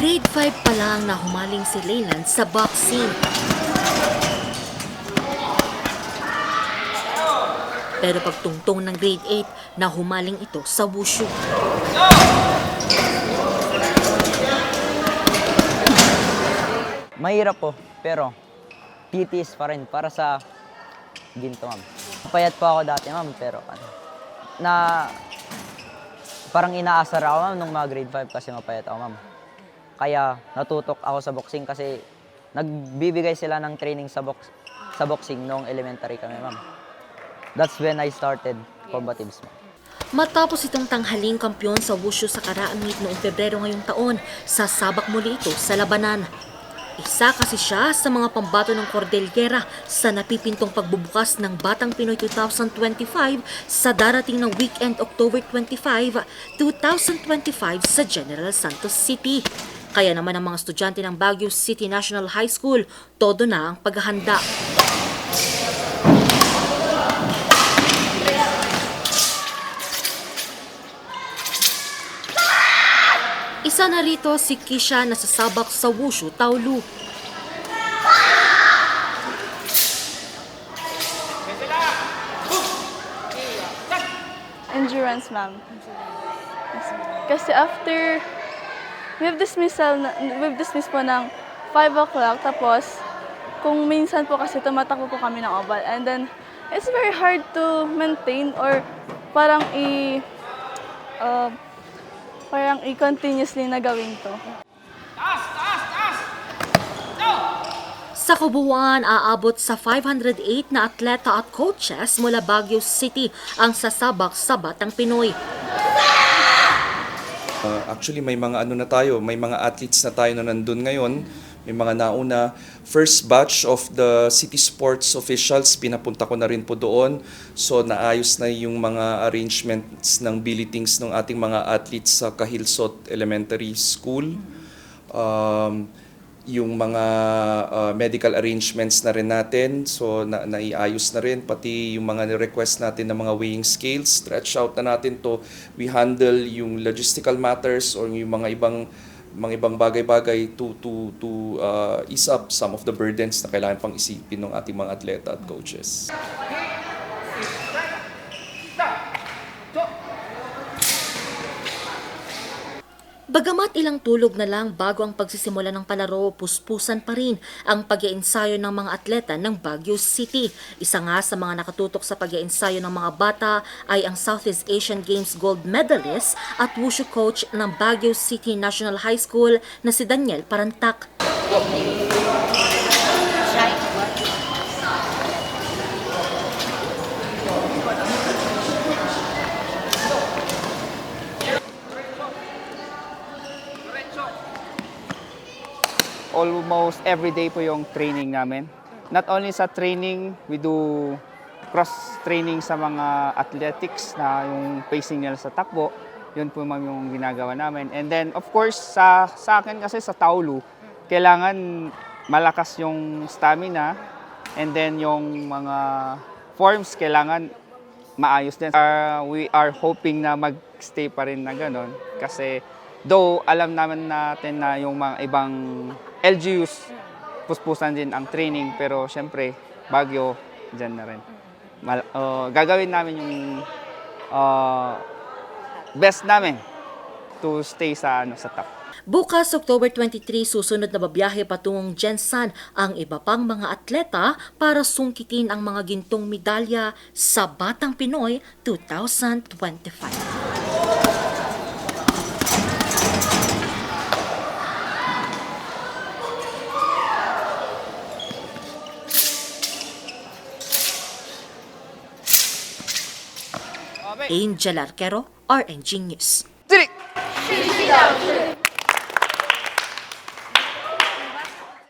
Grade 5 pa lang na humaling si Leyland sa boxing. Pero pagtungtong ng grade 8 na humaling ito sa wushu. Mahirap po, pero titiis pa rin para sa ginto, ma'am. Payat po ako dati, ma'am, pero ano, na parang inaasar ako, ma'am, nung mga grade 5 kasi mapayat ako, ma'am. Kaya natutok ako sa boxing kasi nagbibigay sila ng training sa box sa boxing noong elementary kami, ma'am. That's when I started combatives, ma'am. Matapos itong tanghaling kampyon sa wushu sa Karaang Meet noong Pebrero ngayong taon, sasabak muli ito sa labanan. Isa kasi siya sa mga pambato ng Cordillera sa napipintong pagbubukas ng Batang Pinoy 2025 sa darating na weekend October 25, 2025 sa General Santos City. Kaya naman ang mga estudyante ng Baguio City National High School, todo na ang paghahanda. Isa na rito si Kisha na sasabak sa Wushu Taulu. Endurance, ma'am. Kasi after, we have dismissal, na, we have dismiss po ng 5 o'clock, tapos, kung minsan po kasi tumatakbo po kami ng oval, and then, it's very hard to maintain or parang i, uh, parang i-continuously na gawin to. Sa kabuuan, aabot sa 508 na atleta at coaches mula Baguio City ang sasabak sa Batang Pinoy. Uh, actually, may mga ano na tayo, may mga athletes na tayo na nandun ngayon. May mga nauna. First batch of the city sports officials, pinapunta ko na rin po doon. So, naayos na yung mga arrangements ng billetings ng ating mga athletes sa Kahilsot Elementary School. Um, yung mga uh, medical arrangements na rin natin, so na, naiayos na rin, pati yung mga request natin ng mga weighing scales, stretch out na natin to, we handle yung logistical matters or yung mga ibang mga ibang bagay-bagay to to to uh, ease up some of the burdens na kailangan pang isipin ng ating mga atleta at coaches. Bagamat ilang tulog na lang bago ang pagsisimula ng palaro, puspusan pa rin ang pag ensayo ng mga atleta ng Baguio City. Isa nga sa mga nakatutok sa pag ensayo ng mga bata ay ang Southeast Asian Games gold medalist at wushu coach ng Baguio City National High School na si Daniel Parantak. Almost every day po yung training namin. Not only sa training, we do cross-training sa mga athletics na yung pacing nila sa takbo. Yun po ma'am yung ginagawa namin. And then, of course, sa, sa akin kasi sa Taulu, kailangan malakas yung stamina and then yung mga forms kailangan maayos din. Uh, we are hoping na mag-stay pa rin na ganun kasi though alam naman natin na yung mga ibang LGUs puspusan din ang training pero syempre Baguio dyan na rin. Mal- uh, gagawin namin yung uh, best namin to stay sa ano sa top. Bukas, October 23, susunod na babiyahe patungong Jensan ang iba pang mga atleta para sungkitin ang mga gintong medalya sa Batang Pinoy 2025. Angel Arquero, RNG News. Shishidao